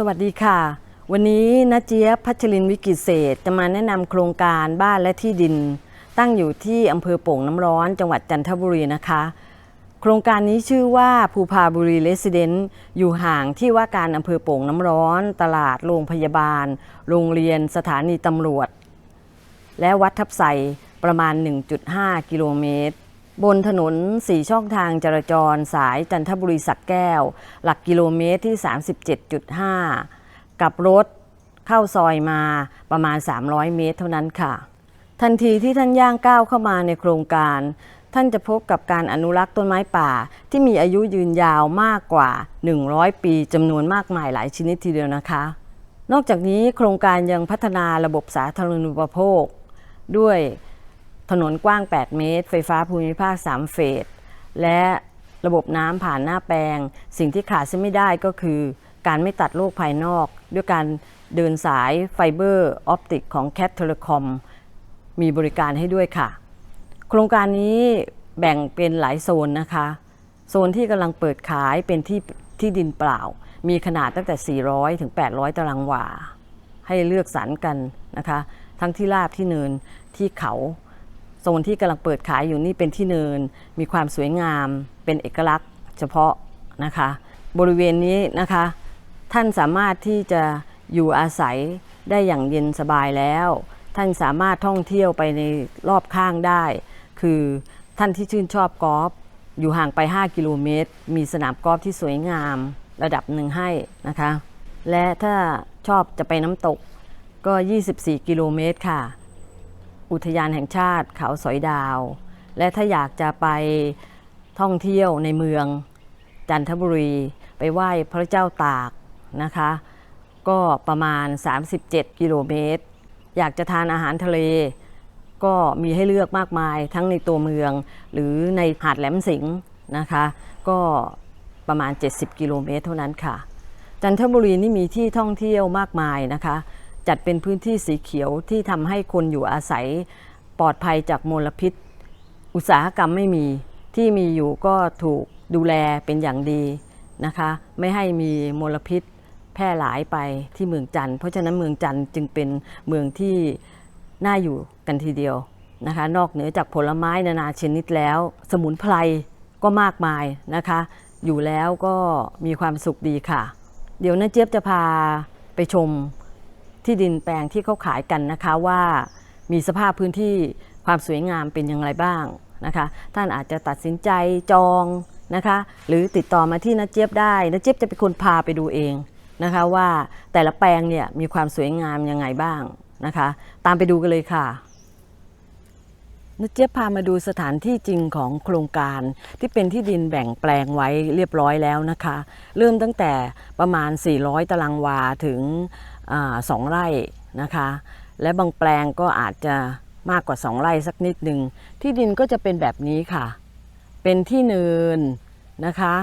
สวัสดีค่ะ วันนี้นาเจี๊ยบพัชรินวิกิเศษจะมาแนะนำโครงการบ้านและที่ดิน ตั้งอยู่ที่อำเภอโป่งน้ำร้อนจังหวัดจันทบุรีนะคะ โครงการนี้ชื่อว่าภูพาบุรีเลสซิเดนต์อยู่ห่างที่ว่าการอำเภอโป่งน้ำร้อน ตลาดโรงพยาบาล โรงเรียนสถานีตำรวจ และวัดทับไซประมาณ 1.5 กิโลเมตร บนถนน 4 ช่องทางจราจรสายจันทบุรีสักแก้ว หลักกิโลเมตรที่ 37.5 กับรถเข้าซอยมาประมาณ 300 เมตรเท่านั้นค่ะ ทันทีที่ท่านย่างก้าวเข้ามาในโครงการ ท่านจะพบกับการอนุรักษ์ต้นไม้ป่า ที่มีอายุยืนยาวมากกว่า 100 ปีจำนวนมากมายหลายชนิดทีเดียวนะคะ นอกจากนี้โครงการยังพัฒนาระบบสาธารณูปโภค ด้วย ถนนกว้าง 8 เมตร ไฟฟ้าภูมิภาค 3 เฟส และระบบน้ำผ่านหน้าแปลง สิ่งที่ขาดเส้นไม่ได้ก็คือ การไม่ตัดโลกภายนอก ด้วยการเดินสายไฟเบอร์ออปติกของแคทเทเลคอมมีบริการให้ด้วยค่ะ โครงการนี้แบ่งเป็นหลายโซนนะคะ โซนที่กำลังเปิดขายเป็นที่ที่ดินเปล่า มีขนาดตั้งแต่ 400 ถึง 800 ตารางวา ให้เลือกสรรกันนะคะ ทั้งที่ราบที่เนินที่เขา ซนที่กำลังเปิดขายอยู่นี่เป็นที่เนิน มีความสวยงาม เป็นเอกลักษณ์เฉพาะนะคะ บริเวณนี้นะคะ ท่านสามารถที่จะอยู่อาศัยได้อย่างเย็นสบายแล้ว ท่านสามารถท่องเที่ยวไปในรอบข้างได้ คือท่านที่ชื่นชอบกอล์ฟอยู่ห่างไป 5 กิโลเมตร มีสนามกอล์ฟที่สวยงามระดับหนึ่งให้นะคะ และถ้าชอบจะไปน้ำตกก็ 24 กิโลเมตรค่ะ อุทยานแห่งชาติเขาสอยดาว และถ้าอยากจะไปท่องเที่ยวในเมืองจันทบุรี ไปไหว้พระเจ้าตากนะคะ ก็ประมาณ 37 กิโลเมตร อยากจะทานอาหารทะเล ก็มีให้เลือกมากมายทั้งในตัวเมือง หรือในหาดแหลมสิงห์นะคะ ก็ประมาณ 70 กิโลเมตรเท่านั้นค่ะ จันทบุรีนี่มีที่ท่องเที่ยวมากมายนะคะ จัดเป็นพื้นที่สีเขียวที่ทำให้คนอยู่อาศัยปลอดภัยจากมลพิษ อุตสาหกรรมไม่มีที่มีอยู่ก็ถูกดูแลเป็นอย่างดีนะคะ ไม่ให้มีมลพิษแพร่หลายไปที่เมืองจันทร์เพราะฉะนั้นเมืองจันทร์จึงเป็นเมืองที่น่าอยู่กันทีเดียวนะคะ นอกเหนือจากผลไม้นานาชนิดแล้ว สมุนไพรก็มากมายนะคะ อยู่แล้วก็มีความสุขดีค่ะ เดี๋ยวน้าเจี๊ยบจะพาไปชม ที่ดินแปลงที่เขาขายกันนะคะว่ามีสภาพพื้นที่ความสวยงามเป็นอย่างไรบ้างนะคะ ท่านอาจจะตัดสินใจจองนะคะ หรือติดต่อมาที่นัเจี๊ยบได้นัเจี๊ยบจะเป็นคนพาไปดูเองนะคะว่าแต่ละแปลงเนี่ยมีความสวยงามยังไงบ้างนะคะ ตามไปดูกันเลยค่ะ นัดเจี๊ยบพามาดูสถานที่จริงของโครงการที่เป็นที่ดินแบ่งแปลงไว้เรียบร้อยแล้วนะคะ เริ่มตั้งแต่ประมาณ 400 ตารางวาถึงอาสองไร่นะคะ และบางแปลงก็อาจจะมากกว่า 2 ไร่สักนิดหนึ่งที่ดินก็จะเป็นแบบนี้ค่ะ เป็นที่เนินนะคะ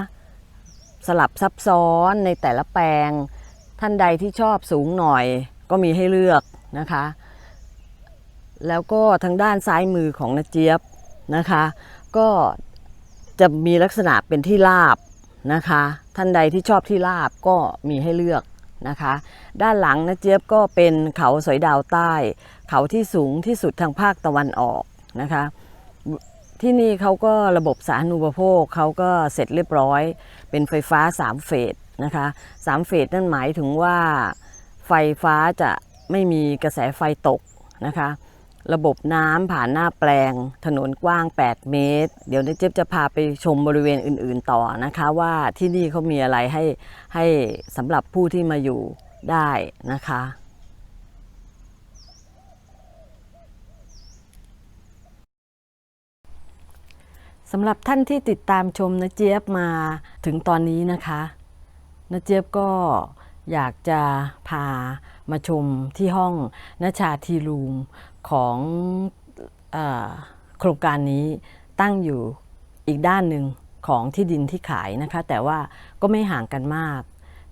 สลับซับซ้อนในแต่ละแปลง ท่านใดที่ชอบสูงหน่อยก็มีให้เลือกนะคะ แล้วก็ทางด้านซ้ายมือของนาเจี๊ยบนะคะ ก็จะมีลักษณะเป็นที่ราบนะคะ ท่านใดที่ชอบที่ราบก็มีให้เลือกนะคะ ด้านหลังนาเจี๊ยบก็เป็นเขาสอยดาวใต้ เขาที่สูงที่สุดทางภาคตะวันออกนะคะ ที่นี่เขาก็ระบบสาธารณูปโภคเขาก็เสร็จเรียบร้อย เป็นไฟฟ้า 3 เฟสนะคะสามเฟสนั่นหมายถึงว่าไฟฟ้าจะไม่มีกระแสไฟตกนะคะ ระบบน้ำผ่านหน้าแปลง ถนนกว้าง 8 เมตร เดี๋ยวเจ๊บจะพาไปชมบริเวณอื่น ๆ ต่อนะคะ ว่าที่นี่เขามีอะไรให้ให้สำหรับผู้ที่มาอยู่ได้นะคะสำหรับท่านที่ติดตามชมนะเจี๊ยบมาถึงตอนนี้นะคะนะเจี๊ยบก็อยากจะพา มาชมที่ห้องนชาทีรูมของออโครงการนี้ตั้งอยู่อีกด้านหนึ่งของที่ดินที่ขายนะคะ แต่ว่าก็ไม่ห่างกันมาก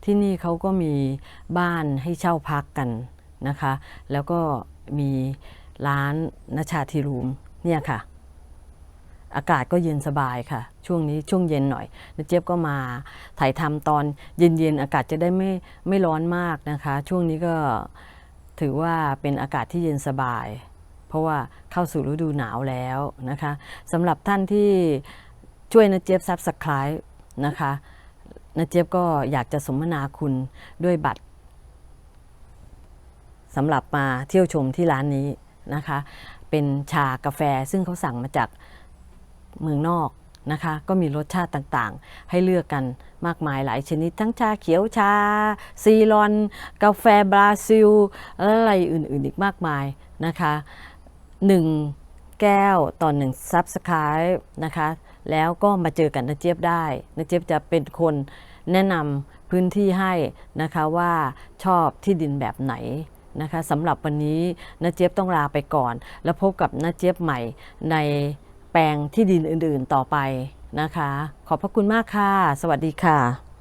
ที่นี่เขาก็มีบ้านให้เช่าพักกันนะคะ แล้วก็มีร้านนชาทีรูมเนี่ยค่ะ อากาศก็เย็นสบายค่ะ ช่วงนี้ช่วงเย็นหน่อยนะเจี๊ยบก็มาถ่ายทำตอนเย็นๆอากาศจะได้ไม่ไม่ร้อนมากนะคะ ช่วงนี้ก็ถือว่าเป็นอากาศที่เย็นสบาย เพราะว่าเข้าสู่ฤดูหนาวแล้วนะคะสำหรับท่านที่ช่วยนะเจี๊ยบซับสไคร b ์นะคะนะเจี๊ยบก็อยากจะสมนาคุณด้วยบัตรสำหรับมาเที่ยวชมที่ร้านนี้นะคะ เป็นชากาแฟซึ่งเขาสั่งมาจาก เมืองนอกนะคะก็มีรสชาติต่างๆ ให้เลือกกันมากมายหลายชนิด ทั้งชาเขียวชา ซีรอน กาแฟบราซิล และอะไรอื่นๆอีกมากมายนะคะ1แก้วต่อ1ซับสไคร b ์นะคะแล้วก็มาเจอกันนะเจี๊ยบได้นะเจี๊ยบจะเป็นคนแนะนำพื้นที่ให้นะคะว่าชอบที่ดินแบบไหนนะคะสำหรับวันนี้นะเจี๊ยบต้องลาไปก่อน แล้วพบกับนะเจี๊ยบใหม่ใน แปลงที่ดินอื่นๆต่อไปนะคะ ขอบพระคุณมากค่ะ สวัสดีค่ะ